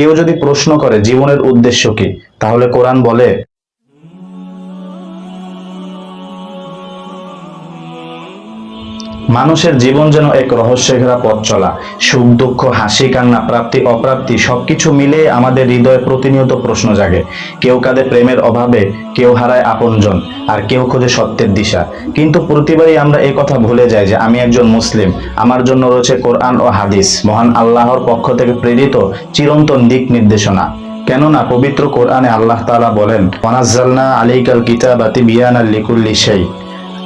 কেউ যদি প্রশ্ন করে জীবনের উদ্দেশ্য কি তাহলে কোরআন বলে মানুষের জীবন যেন এক রহস্যে ঘেরা পথ চলা। সুখ, দুঃখ, হাসি, কান্না, প্রাপ্তি, অপ্রাপ্তি, সবকিছু মিলে আমাদের হৃদয়ে প্রতিনিয়ত প্রশ্ন জাগে। কেউ কাঁদে প্রেমের অভাবে, কেউ হারায় আপনজন, আর কেউ খোঁজে সত্যের দিশা। কিন্তু প্রতিবারই আমরা এই কথা ভুলে যাই যে আমি একজন মুসলিম। আমার জন্য রয়েছে কোরআন ও হাদিস। মহান আল্লাহর পক্ষ থেকে প্রেরিত চিরন্তন দিক নির্দেশনা। কেননা পবিত্র কোরআনে আল্লাহ তাআলা বলেন, ওয়ানাজ্জালনা আলাইকাল কিতাবাতি বিয়ানাল লিকুল্লি শাই।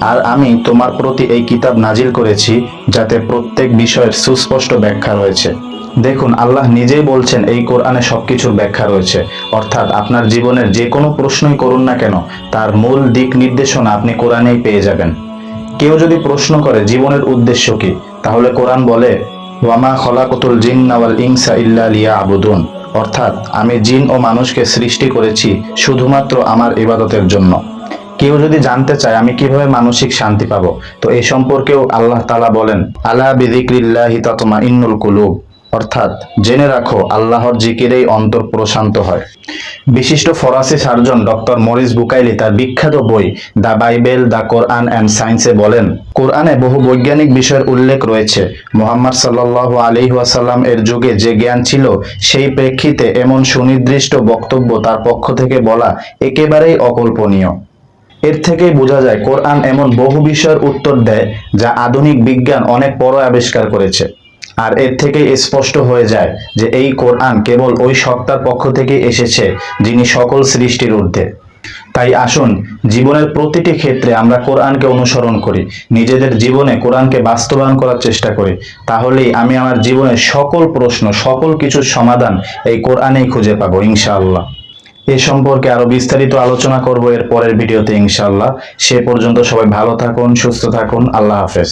আর আমি তোমার প্রতি এই কিতাব নাজিল করেছি, যাতে প্রত্যেক বিষয়ের সুস্পষ্ট ব্যাখ্যা রয়েছে। দেখুন, আল্লাহ নিজেই বলছেন, এই কোরআনে সবকিছুর ব্যাখ্যা রয়েছে। অর্থাৎ আপনার জীবনের যে কোনো প্রশ্নই করুন না কেন, তার মূল দিক নির্দেশনা আপনি কোরআনেই পেয়ে যাবেন। কেউ যদি প্রশ্ন করে, জীবনের উদ্দেশ্য কি? তাহলে কোরআন বলে, ওয়ামা খলাকতুল জিন্না ওয়াল ইনসা ইল্লা লিয়া আবুদুন অর্থাৎ, আমি জিন ও মানুষকে সৃষ্টি করেছি শুধুমাত্র আমার ইবাদতের জন্য। কেউ যদি জানতে চায়, আমি কীভাবে মানসিক শান্তি পাবো? তো এই সম্পর্কেও আল্লাহ তালা বলেন আল্লাহ বিদিক্রিল্লাহি তাতমা ইন্নুল কুলুব। অর্থাৎ, জেনে রাখো, আল্লাহর জিকিরেই অন্তর প্রশান্ত হয়। বিশিষ্ট ফরাসি সার্জন ডক্টর মরিস বুকাইলি তার বিখ্যাত বই, the Bible, the Quran and সায়েন্সে বলেন, কোরআনে বহু বৈজ্ঞানিক বিষয়ের উল্লেখ রয়েছে। মোহাম্মদ সাল্লাহ আলি ওয়াসাল্লাম এর যুগে যে জ্ঞান ছিল, সেই প্রেক্ষিতে এমন সুনির্দিষ্ট বক্তব্য তার পক্ষ থেকে বলা একেবারেই অকল্পনীয়। এর থেকেই বোঝা যায় কোরআন এমন বহু বিষয়ের উত্তর দেয় যা আধুনিক বিজ্ঞান অনেক পরে আবিষ্কার করেছে। আর এর থেকে স্পষ্ট হয়ে যায় যে এই কোরআন কেবল ওই সত্তার পক্ষ থেকে এসেছে যিনি সকল সৃষ্টির ঊর্ধ্বে। তাই আসুন, জীবনের প্রতিটি ক্ষেত্রে আমরা কোরআনকে অনুসরণ করি, নিজেদের জীবনে কোরআনকে বাস্তবায়ন করার চেষ্টা করি। তাহলেই আমি আমার জীবনের সকল প্রশ্ন, সকল কিছুর সমাধান এই কোরআনেই খুঁজে পাবো, ইনশাআল্লাহ। এ সম্পর্কে আরও বিস্তারিত আলোচনা করব এর পরের ভিডিওতে ইনশাল্লাহ সে পর্যন্ত সবাই ভালো থাকুন, সুস্থ থাকুন, আল্লাহ হাফেজ।